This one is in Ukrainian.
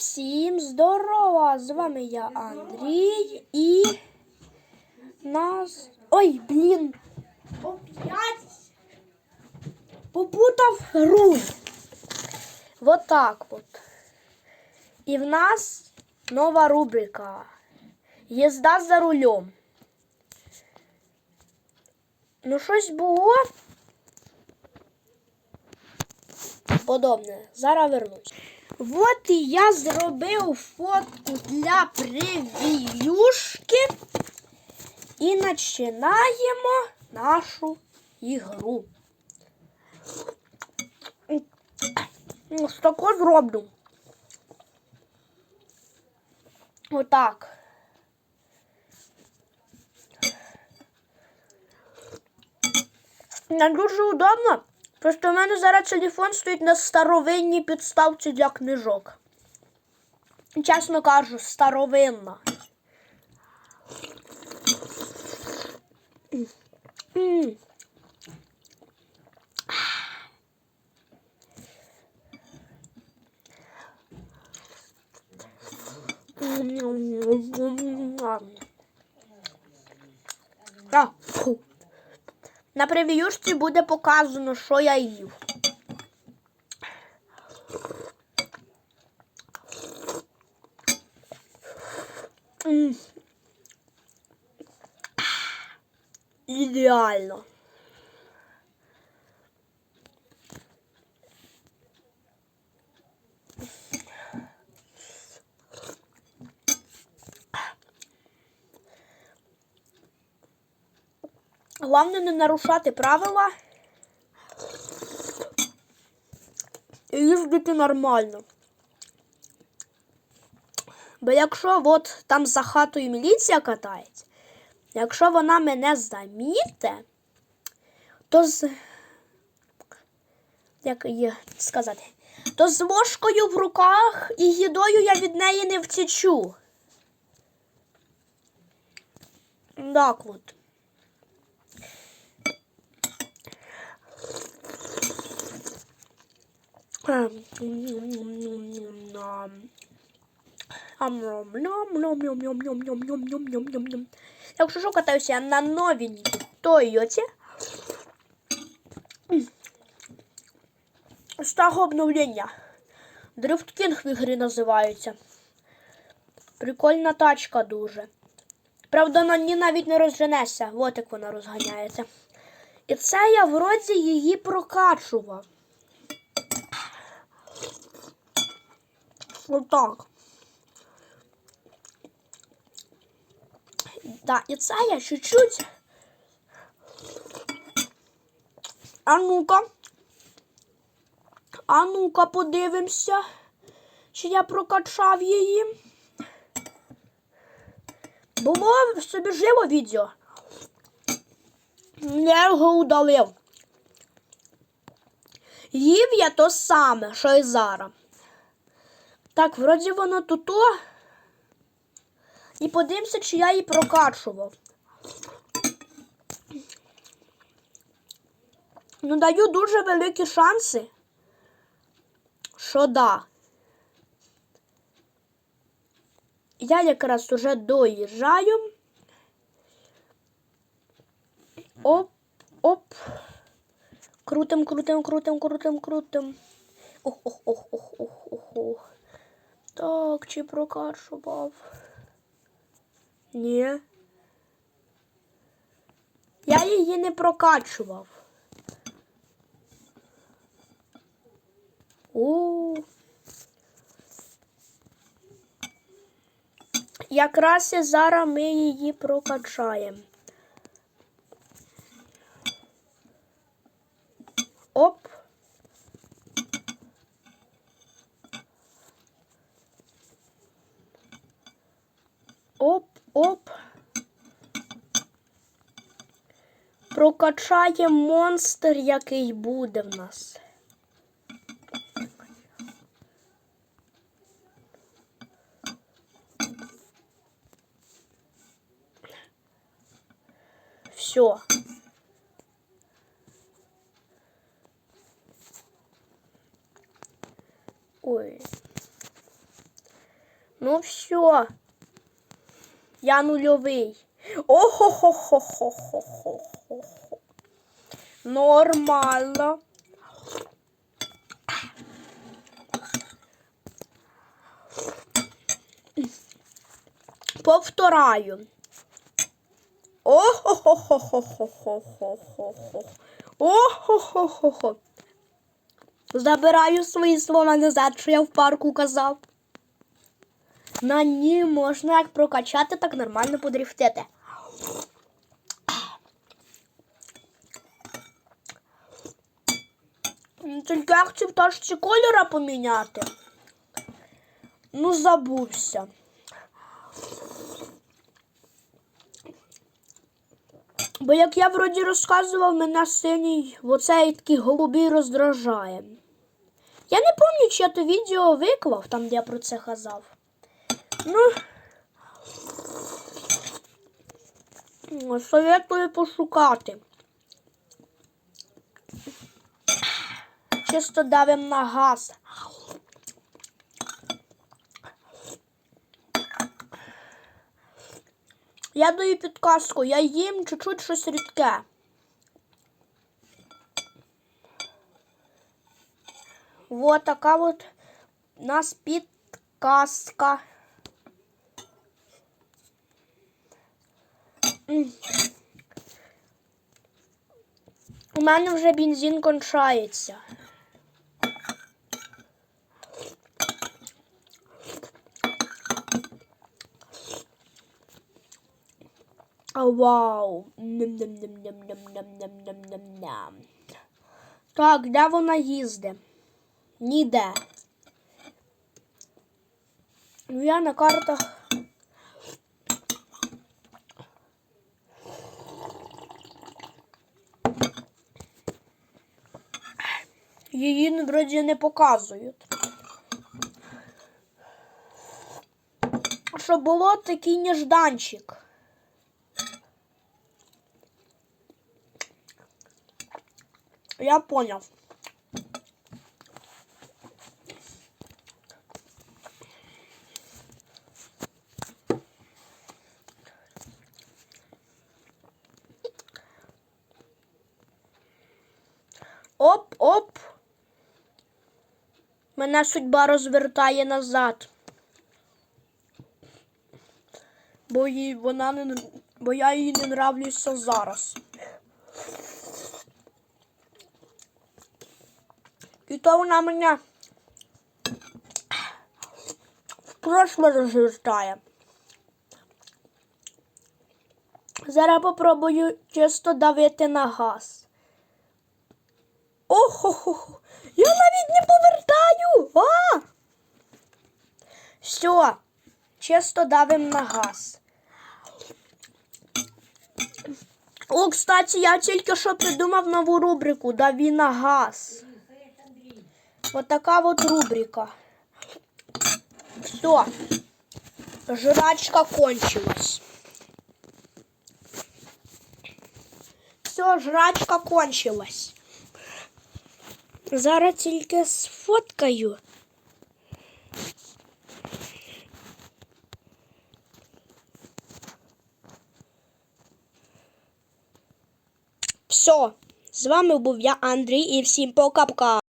всім здорова! З вами я Андрій і нас. Ой, блін! Опять попутав руль. Вот так вот. І в нас нова рубрика. Їзда за рулем. Ну, щось було подобне. Зараз вернусь. От і я зробив фотку для превіюшки. І починаємо нашу ігру. Ось тако зроблю. Отак. Не дуже удобно. Просто в мене зараз телефон стоїть на старовинній підставці для книжок. Чесно кажу, старовинна. М. А, фу. На превіюшці буде показано, що я їв. Ідеально. Головне не нарушати правила і їздити нормально. Бо якщо от там за хатою міліція катається, якщо вона мене заміте, то з. Як її сказати? То з ложкою в руках і їдою я від неї не втічу. Так от. Якщо що катаюся на новенькій Тойоті. Старого обновлення. Дрифт Кінг в ігрі називається. Прикольна тачка дуже. Правда, на ній навіть не розженешся. От як вона розганяється. І це я вроді її прокачував. Отак. Да, і це я чуть-чуть. А ну-ка. А ну-ка подивимося, чи я прокачав її. Було собі живо відео. Я його удалив. Їв я то саме, що і зараз. Так, вроді воно тут. І подивимося, чи я її прокачував. Ну, даю дуже великі шанси, що да. Я якраз уже доїжджаю. Оп, оп. Крутим, крутим, крутим, крутим, крутим. Ох, Так, чи прокачував? Ні. Я її не прокачував. У. Якраз і зараз ми її прокачаємо. Оп. Оп, оп. Прокачає монстр, який буде в нас. Все. Ой. Ну все. Я нульовий. Охо-хо-хо-хо-хо-хо-хо. Нормально. Повтораю. Охо-хо-хо-хо-хо-хо-хо-хо. Охо-хо-хо-хо. Забираю свої слова назад, що я в парку казав. На ній можна як прокачати, так нормально подрифтити. Ну, Тільки як ці пташці кольора поміняти? Ну, забувся. Бо як я вроді розказував, мене синій оцей такий голубий роздражає. Я не пам'ятаю, чи я то відео виклав, там де я про це казав. Ну. Советую пошукати. Чисто давим на газ. Я даю підказку, я їм чуть-чуть щось рідке. Вот така от у нас підказка. У мене вже бензин кончається. А, вау. Ням-ням-ням-ням-ням-ням-ням-ням. Так, де вона їздить? Ніде. Ну, я на картах. Її вроді не показують. Щоб було такий нежданчик. Я понял. Оп-оп. Мене судьба розвертає назад. Бо їй вона не бо я їй не нравлюся зараз. І то вона мене в прошле розвертає. Зараз попробую чисто давити на газ. Охо-хо-хо. Я навіть не повертаю. А! Все, чисто давим на газ. О, кстати, я тільки що придумав нову рубрику Даві на газ. Вот така вот рубрика. Все. Жрачка кончилась. Все, жрачка кончилась. Зараз тільки сфоткаю. Все. З вами був я, Андрій, і всім пока-пока.